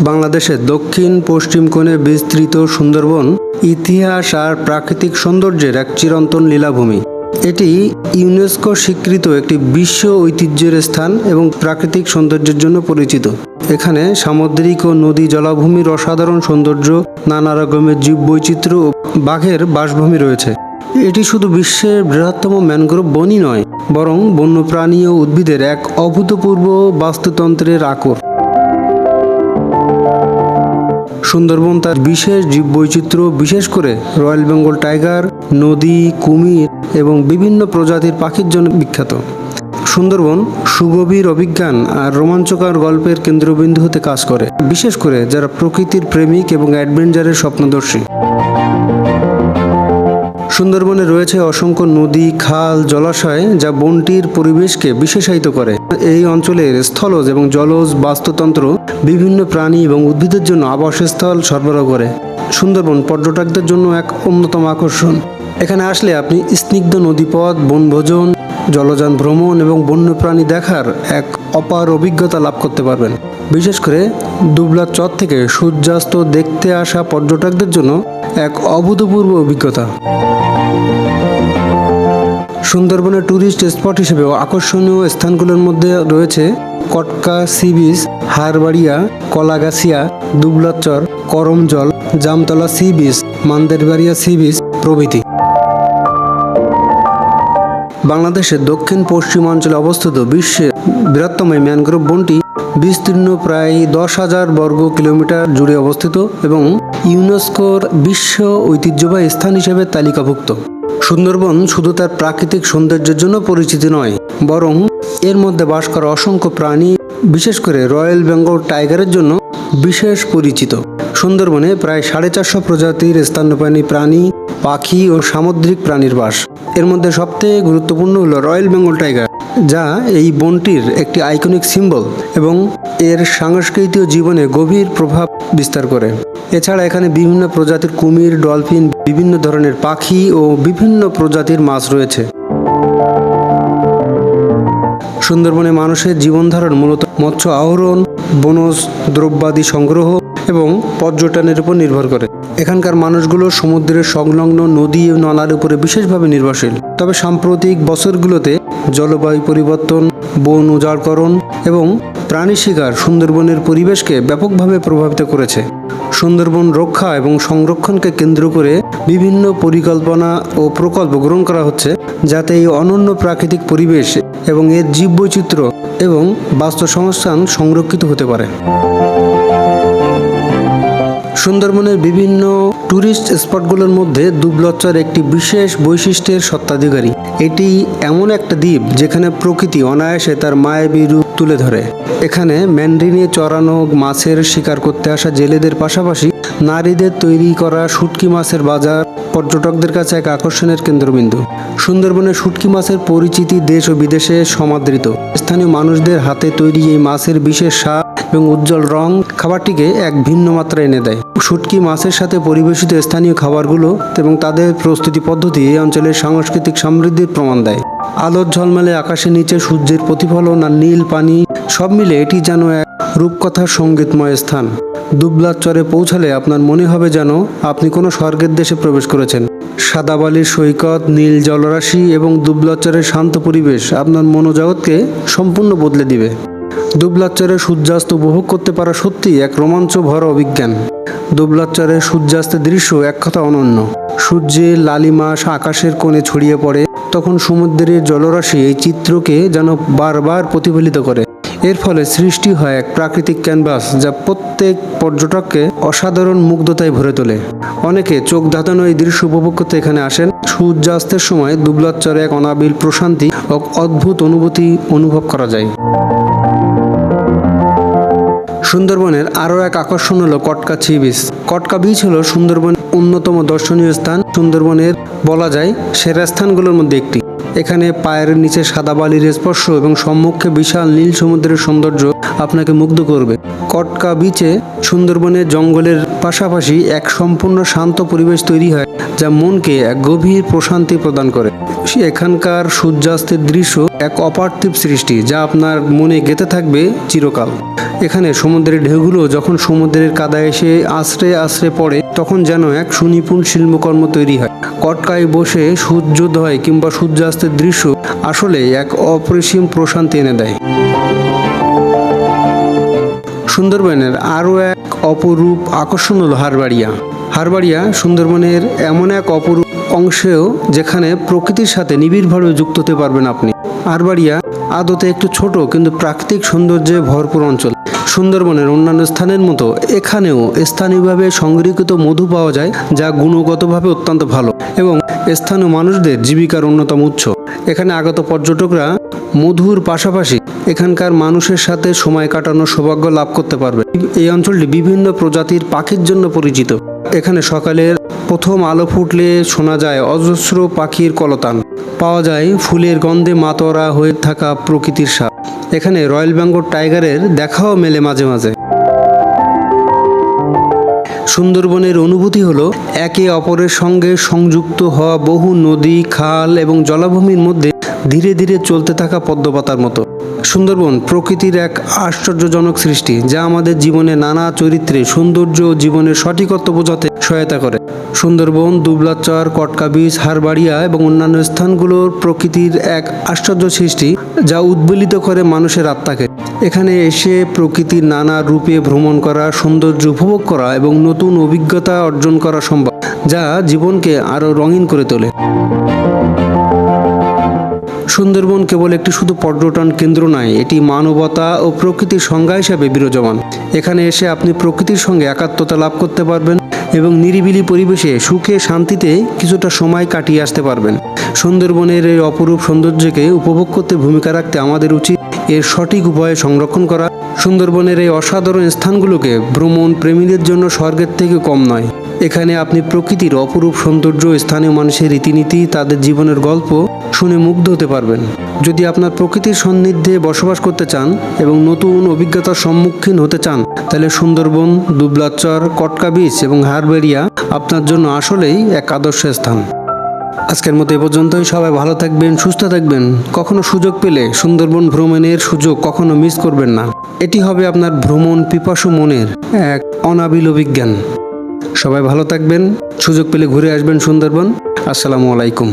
বাংলাদেশের দক্ষিণ পশ্চিম কোণে বিস্তৃত সুন্দরবন ইতিহাস আর প্রাকৃতিক সৌন্দর্যের এক চিরন্তন লীলাভূমি। এটি ইউনেস্কো স্বীকৃত একটি বিশ্ব ঐতিহ্যের স্থান এবং প্রাকৃতিক সৌন্দর্যের জন্য পরিচিত। এখানে সামুদ্রিক ও নদী জলাভূমির অসাধারণ সৌন্দর্য, নানা রকমের জীব বৈচিত্র্য ও বাঘের বাসভূমি রয়েছে। এটি শুধু বিশ্বের বৃহত্তম ম্যানগ্রোভ বনই নয়, বরং বন্যপ্রাণী ও উদ্ভিদের এক অভূতপূর্ব বাস্তুতন্ত্রের আকর। সুন্দরবন তার বিশেষ জীববৈচিত্র্য, বিশেষ করে রয়্যাল বেঙ্গল টাইগার, নদী, কুমির এবং বিভিন্ন প্রজাতির পাখির জন্য বিখ্যাত। সুন্দরবন সুগভীর অভিজ্ঞান আর রোমাঞ্চকর গল্পের কেন্দ্রবিন্দু হতে কাজ করে, বিশেষ করে যারা প্রকৃতির প্রেমিক এবং অ্যাডভেঞ্চারের স্বপ্নদর্শী। সুন্দরবনে রয়েছে অসংখ্য নদী, খাল, জলাশয় যা বনটির পরিবেশকে বিশেষায়িত করে। এই অঞ্চলের স্থলজ এবং জলজ বাস্তুতন্ত্র বিভিন্ন প্রাণী এবং উদ্ভিদের জন্য আবাসস্থল সরবরাহ করে। সুন্দরবন পর্যটকদের জন্য এক অন্যতম আকর্ষণ। এখানে আসলে আপনি স্নিগ্ধ নদীপথ, বনভোজন, জলযান ভ্রমণ এবং বন্যপ্রাণী দেখার এক অপার অভিজ্ঞতা লাভ করতে পারবেন। বিশেষ করে দুবলার চর থেকে সূর্যাস্ত দেখতে আসা পর্যটকদের জন্য এক অভূতপূর্ব অভিজ্ঞতা। সুন্দরবনের ট্যুরিস্ট স্পট হিসেবেও আকর্ষণীয় স্থানগুলোর মধ্যে রয়েছে Katka sea beach Harbaria, Kalagachhia Dublachar Karamjal, Jamtala sea beach Mandarbaria sea beach প্রভৃতি। বাংলাদেশের দক্ষিণ পশ্চিমাঞ্চলে অবস্থিত বিশ্বের বৃহত্তম এই ম্যানগ্রোভ বনটি বিস্তীর্ণ প্রায় দশ হাজার বর্গ কিলোমিটার জুড়ে অবস্থিত এবং ইউনেস্কোর বিশ্ব ঐতিহ্যবাহী স্থান হিসেবে তালিকাভুক্ত। সুন্দরবন শুধু তার প্রাকৃতিক সৌন্দর্যের জন্য পরিচিত নয়, বরং এর মধ্যে বাস করা অসংখ্য প্রাণী, বিশেষ করে রয়্যাল বেঙ্গল টাইগারের জন্য বিশেষ পরিচিত। সুন্দরবনে প্রায় সাড়ে চারশো প্রজাতির স্তন্যপায়ী প্রাণী, পাখি ও সামুদ্রিক প্রাণীর বাস। এর মধ্যে সবথেকে গুরুত্বপূর্ণ হলো রয়্যাল বেঙ্গল টাইগার, যা এই বনটির একটি আইকনিক সিম্বল এবং এর সাংস্কৃতিক জীবনে গভীর প্রভাব বিস্তার করে। এছাড়া এখানে বিভিন্ন প্রজাতির কুমির, ডলফিন, বিভিন্ন ধরনের পাখি ও বিভিন্ন প্রজাতির মাছ রয়েছে। সুন্দরবনে মানুষের জীবনধারণ মূলত মৎস্য আহরণ, বনজ দ্রব্যাদি সংগ্রহ এবং পর্যটনের উপর নির্ভর করে। এখানকার মানুষগুলো সমুদ্রের সংলগ্ন নদী ও নালার উপরে বিশেষভাবে নির্ভরশীল। তবে সাম্প্রতিক বছরগুলোতে জলবায়ু পরিবর্তন, বন উজাড়করণ এবং প্রাণী শিকার সুন্দরবনের পরিবেশকে ব্যাপকভাবে প্রভাবিত করেছে। সুন্দরবন রক্ষা এবং সংরক্ষণকে কেন্দ্র করে বিভিন্ন পরিকল্পনা ও প্রকল্প গ্রহণ করা হচ্ছে, যাতে এই অনন্য প্রাকৃতিক পরিবেশ এবং এর জীববৈচিত্র্য এবং বাস্তু সংস্থান সংরক্ষিত হতে পারে। সুন্দরবনের বিভিন্ন ট্যুরিস্ট স্পটগুলোর মধ্যে দুবলচ্চর একটি বিশেষ বৈশিষ্ট্যের সত্ত্বাধিকারী এটি এমন একটা দ্বীপ যেখানে প্রকৃতি অনায়াসে তার মায়াবী রূপ তুলে ধরে। এখানে ম্যান্ড্রিনে চড়ানো মাছের শিকার করতে আসা জেলেদের পাশাপাশি নারীদের তৈরি করা শুটকি মাছের বাজার পর্যটকদের কাছে এক আকর্ষণের কেন্দ্রবিন্দু। সুন্দরবনে শুটকি মাছের পরিচিতি দেশ ও বিদেশে সমাদৃত। স্থানীয় মানুষদের হাতে তৈরি এই মাছের বিশেষ স্বাদ এবং উজ্জ্বল রং খাবারটিকে এক ভিন্ন মাত্রা এনে দেয়। শুটকি মাছের সাথে পরিবেশিত স্থানীয় খাবারগুলো এবং তাদের প্রস্তুতি পদ্ধতি এই অঞ্চলের সাংস্কৃতিক সমৃদ্ধির প্রমাণ দেয়। আলোর ঝলমালে আকাশের নিচে সূর্যের প্রতিফলন আর নীল পানি সব মিলে এটি যেন এক রূপকথার সঙ্গীতময় স্থান। দুবলার চরে পৌঁছালে আপনার মনে হবে যেন আপনি কোনো স্বর্গের দেশে প্রবেশ করেছেন। সাদা বালির সৈকত, নীল জলরাশি এবং দুবলাচরের শান্ত পরিবেশ আপনার মনোজগৎকে সম্পূর্ণ বদলে দিবে। দুবলাচরে সূর্যাস্ত উপভোগ করতে পারা সত্যি এক রোমাঞ্চ ভরা অভিজ্ঞান। দুবলাচরের সূর্যাস্তের দৃশ্য এক কথা অনন্য। সূর্যের লালিমাস আকাশের কোণে ছড়িয়ে পড়ে, তখন সমুদ্রের জলরাশি এই চিত্রকে যেন বারবার প্রতিফলিত করে। এর ফলে সৃষ্টি হয় এক প্রাকৃতিক ক্যানভাস যা প্রত্যেক পর্যটককে অসাধারণ মুগ্ধতায় ভরে তোলে। অনেকে চোখ ধাঁধানো এই দৃশ্য উপভোগ করতে এখানে আসেন। সূর্যাস্তের সময় দুবলাচ্চরে এক অনাবিল প্রশান্তি ও অদ্ভুত অনুভূতি অনুভব করা যায়। সুন্দরবনের আরও এক আকর্ষণ হলো Katka sea beach. Katka beach হলো সুন্দরবনের অন্যতম দর্শনীয় স্থান। সুন্দরবনের বলা যায় সেরা স্থানগুলোর মধ্যে একটি। এখানে পায়ের নিচে সাদা বালির স্পর্শ এবং সম্মুখে বিশাল নীল সমুদ্রের সৌন্দর্য আপনাকে মুগ্ধ করবে। কটকা বিচে সুন্দরবনের জঙ্গলের পাশাপাশি এক সম্পূর্ণ শান্ত পরিবেশ তৈরি হয়, যা মনকে এক গভীর প্রশান্তি প্রদান করে। এখানকার সূর্যাস্তের দৃশ্য এক অপার্থিব সৃষ্টি, যা আপনার মনে গেঁথে থাকবে চিরকাল। এখানে সমুদ্রের ঢেউগুলো যখন সমুদ্রের কাদায় এসে আশ্রে আশ্রে পড়ে, তখন যেন এক সুনিপুণ শিল্পকর্ম তৈরি হয়। কটকায় বসে সূর্যোদয় কিংবা সূর্যাস্তের দৃশ্য আসলে এক অপরিসীম প্রশান্তি এনে দেয়। সুন্দরবনের আরও এক অপরূপ আকর্ষণ হল হারবাড়িয়া। হারবাড়িয়া সুন্দরবনের এমন এক অপরূপ অংশেও যেখানে প্রকৃতির সাথে নিবিড়ভাবে যুক্ত হতে পারবেন আপনি। হারবাড়িয়া আদতে একটু ছোট কিন্তু প্রাকৃতিক সৌন্দর্যে ভরপুর অঞ্চল। সুন্দরবনের অন্যান্য স্থানের মতো এখানেও স্থানীয়ভাবে সংরক্ষিত মধু পাওয়া যায়, যা গুণগতভাবে অত্যন্ত ভালো এবং স্থানীয় মানুষদের জীবিকার অন্যতম উৎস। এখানে আগত পর্যটকরা মধুর পাশাপাশি এখানকার মানুষের সাথে সময় কাটানোর সৌভাগ্য লাভ করতে পারবে। এই অঞ্চলটি বিভিন্ন প্রজাতির পাখির জন্য পরিচিত। এখানে সকালের প্রথম আলো ফুটলে শোনা যায় অজস্র পাখির কলতান। পাওয়া যায় ফুলের গন্ধে মাতোয়ারা হয়ে থাকা প্রকৃতির স্বাদ। এখানে রয়্যাল বেঙ্গল টাইগারের দেখাও মেলে মাঝে মাঝে। সুন্দরবনের অনুভূতি হলো একে অপরের সঙ্গে সংযুক্ত হওয়া বহু নদী, খাল এবং জলাভূমির মধ্যে ধীরে ধীরে চলতে থাকা পদ্মপাতার মতো। সুন্দরবন প্রকৃতির এক আশ্চর্যজনক সৃষ্টি, যা আমাদের জীবনে নানা চরিত্রে সৌন্দর্য ও জীবনের সঠিকত্ব বোঝাতে সহায়তা করে। সুন্দরবন, দুবলাচর, কটকা বীচ হারবাড়িয়া এবং অন্যান্য স্থানগুলোর প্রকৃতির এক আশ্চর্য সৃষ্টি, যা উদ্বেলিত করে মানুষের আত্মাকে। এখানে এসে প্রকৃতির নানা রূপে ভ্রমণ করা, সৌন্দর্য উপভোগ করা এবং নতুন অভিজ্ঞতা অর্জন করা সম্ভব, যা জীবনকে আরও রঙিন করে তোলে। সুন্দরবন কেবল একটি শুধু পর্যটন কেন্দ্র নয়, এটি মানবতা ও প্রকৃতির সংজ্ঞা হিসাবে বিরাজমান। এখানে এসে আপনি প্রকৃতির সঙ্গে একাত্মতা লাভ করতে পারবেন এবং নিরিবিলি পরিবেশে সুখে শান্তিতে কিছুটা সময় কাটিয়ে আসতে পারবেন। সুন্দরবনের এই অপরূপ সৌন্দর্যকে উপভোগ করতে ভূমিকা রাখতে আমাদের উচিত এর সঠিক উপায়ে সংরক্ষণ করা। সুন্দরবনের এই অসাধারণ স্থানগুলোকে ভ্রমণ প্রেমীদের জন্য স্বর্গের থেকে কম নয়। এখানে আপনি প্রকৃতির অপরূপ সৌন্দর্য, স্থানীয় মানুষের রীতিনীতি, তাদের জীবনের গল্প শুনে মুগ্ধ হতে পারবেন। যদি আপনার প্রকৃতির সান্নিধ্যে বসবাস করতে চান এবং নতুন অভিজ্ঞতার সম্মুখীন হতে চান, তাহলে সুন্দরবন, দুবলাচর, কটকা বিচ এবং হারবেরিয়া আপনার জন্য আসলেই এক আদর্শ স্থান। আজকের মতো এ পর্যন্তই। সবাই ভালো থাকবেন, সুস্থ থাকবেন। কখনো সুযোগ পেলে সুন্দরবন ভ্রমণের সুযোগ কখনো মিস করবেন না। এটি হবে আপনার ভ্রমণ পিপাসু মনের এক অনাবিল অভিজ্ঞান। সবাই ভালো থাকবেন। সুযোগ পেলে ঘুরে আসবেন সুন্দরবন। আসসালামু আলাইকুম।